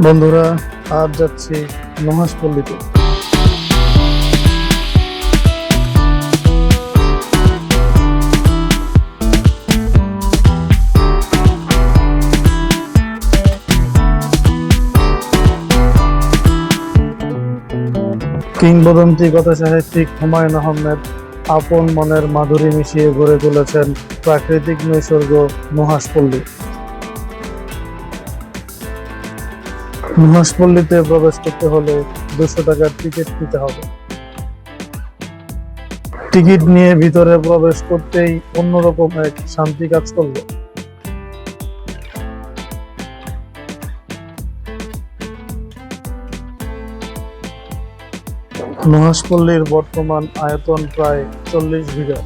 বন্ধুরা, আজ যাচ্ছি মহাশপল্লীতে কিংবদন্তি কথা সাহিত্যিক হুমায়ুন আহমেদ আপন মনের মাধুরী মিশিয়ে গড়ে তুলেছেন প্রাকৃতিক নৈসর্গ মহাশপল্লী মহাশপল্লীতে প্রবেশ করতে হলে দুশো টাকার টিকিট নিতে হবে। টিকিট নিয়ে ভিতরে প্রবেশ করতেই অন্যরকম এক শান্তি কাজ করল। মহাশপল্লীর বর্তমান আয়তন প্রায় চল্লিশ বিঘা।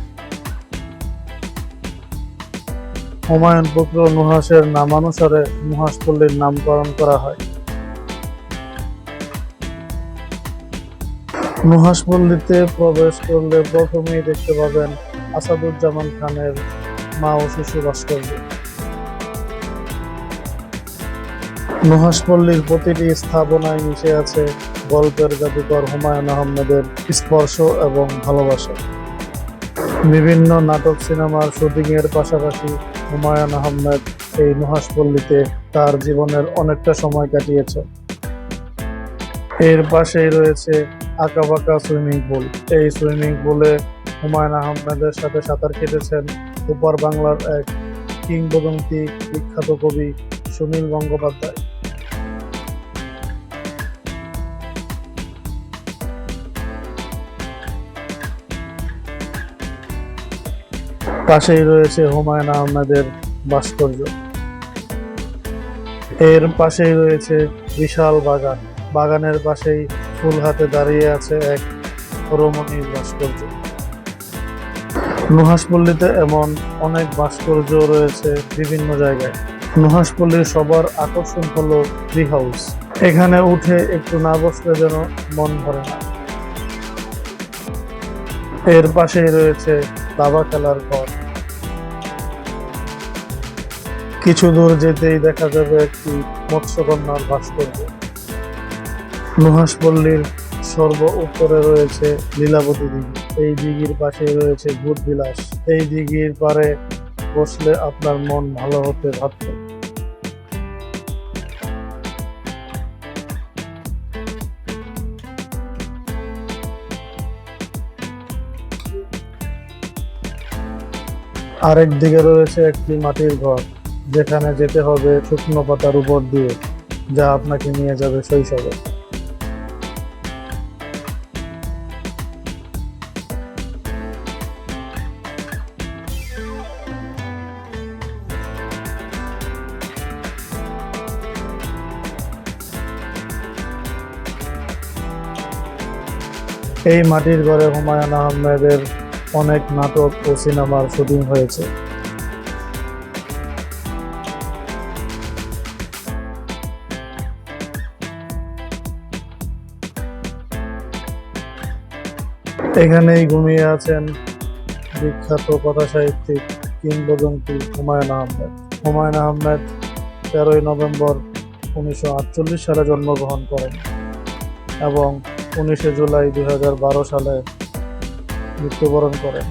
হুমায়ুন পুত্র নুহাসের নামানুসারে নুহাসপল্লীর নামকরণ করা হয়। নুহাসপল্লীতে প্রবেশ করলে প্রথমেই দেখতে পাবেন আসাদুজ্জামান খানের মা ও শিশু ভাস্কর্য। নুহাসপল্লীর প্রতিটি স্থাপনায় মিশে আছে গল্পের জাদুকর হুমায়ুন আহমেদের স্পর্শ এবং ভালোবাসা। বিভিন্ন নাটক সিনেমার শুটিংয়ের পাশাপাশি হুমায়ুন আহমেদ এই নুহাসপল্লীতে তার জীবনের অনেকটা সময় কাটিয়েছে এর পাশেই রয়েছে আঁকাবাঁকা সুইমিং পুল। এই সুইমিং পুলে হুমায়ুন আহমেদের সাথে সাঁতার কেটেছেন উপর বাংলার এক কিংবদন্তি বিখ্যাত কবি সুনীল গঙ্গোপাধ্যায়। পাশেই রয়েছে হুমায়ুন আহমেদের ভাস্কর্য। এর পাশেই রয়েছে বিশাল বাগান। বাগানের পাশেই ফুল হাতে দাঁড়িয়ে আছে এক রমণীর ভাস্কর্য। নুহাসপল্লীতে এমন অনেক ভাস্কর্য রয়েছে বিভিন্ন জায়গায়। নুহাসপল্লীর সবার আকর্ষণ হলো ট্রি হাউস এখানে উঠে একটু না বসলে যেন মন ভরে না। এর পাশেই রয়েছে দাবা খেলার ঘর। কিছু দূর যেতেই দেখা যাবে একটি মৎস্যকন্যার ভাস্কর্য। নুহাসপল্লীর সর্ব উত্তরে রয়েছে লীলাবতী দিঘি এই দিঘির পাশে রয়েছে ভূত বিলাস। এই দিঘির পারে বসলে আপনার মন ভালো হতে ভাবত আরেক দিকে রয়েছে একটি মাটির ঘর। যেখানে যেতে হবে শুকনো পাতার উপর দিয়ে, যা আপনাকে নিয়ে যাবে শৈশবে। এই মাটির ঘরে হুমায়ুন আহমেদের অনেক নাটক ও সিনেমার শুটিং হয়েছে। এখানেই ঘুমিয়ে আছেন বিখ্যাত কথা সাহিত্যিক কিংবদন্তি হুমায়ুন আহমেদ। হুমায়ুন আহমেদ তেরোই নভেম্বর উনিশশো আটচল্লিশ সালে জন্মগ্রহণ করেন এবং উনিশে জুলাই দু হাজার বারো সালে মৃত্যুবরণ করেন